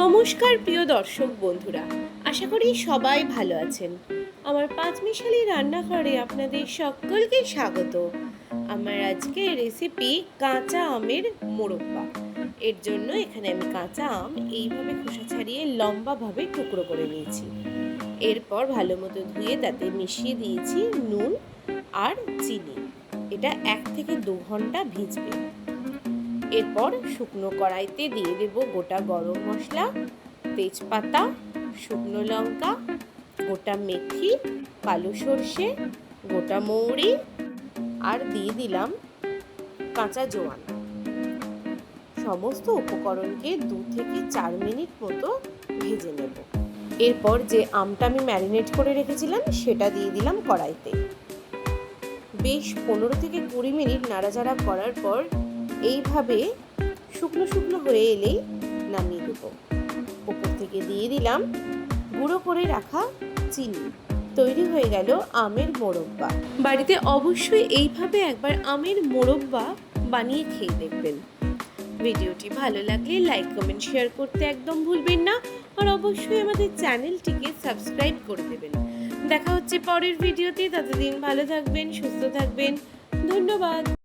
নমস্কার প্রিয় দর্শক বন্ধুরা, আশা করি সবাই ভালো আছেন। আমার পাঁচমিশালি রান্নাঘরে আপনাদের সকলকে স্বাগত। আমার আজকে রেসিপি কাঁচা আমের মোরব্বা। এর জন্য এখানে আমি কাঁচা আম এইভাবে খোসা ছাড়িয়ে লম্বাভাবে টুকরো করে নিয়েছি। এরপর ভালো মতো ধুয়ে তাতে মিশিয়ে দিয়েছি নুন আর চিনি। এটা এক থেকে দু ঘণ্টা ভিজবে। এরপর শুকনো কড়াইতে দিয়ে দেব গোটা গরম মশলা, তেজপাতা, শুকনো লঙ্কা, গোটা মেথি, কালো সর্ষে, গোটা মৌরি আর দিয়ে দিলাম কাঁচা জোয়ান। সমস্ত উপকরণকে দু থেকে চার মিনিট মতো ভেজে নেব। এরপর যে আমটা আমি ম্যারিনেট করে রেখেছিলাম, সেটা দিয়ে দিলাম কড়াইতে। বেশ পনেরো থেকে কুড়ি মিনিট নাড়াচাড়া করার পর এইভাবে শুকনো শুকনো হয়ে এলেই নামিয়ে দেবো। ওপর থেকে দিয়ে দিলাম গুঁড়ো করে রাখা চিনি। তৈরি হয়ে গেল আমের মোরব্বা। বাড়িতে অবশ্যই এইভাবে একবার আমের মোরব্বা বানিয়ে খেয়ে দেখবেন। ভিডিওটি ভালো লাগলে লাইক, কমেন্ট, শেয়ার করতে একদম ভুলবেন না। আর অবশ্যই আমাদের চ্যানেলটিকে সাবস্ক্রাইব করে দেবেন। দেখা হচ্ছে পরের ভিডিওতে। ততদিন ভালো থাকবেন, সুস্থ থাকবেন। ধন্যবাদ।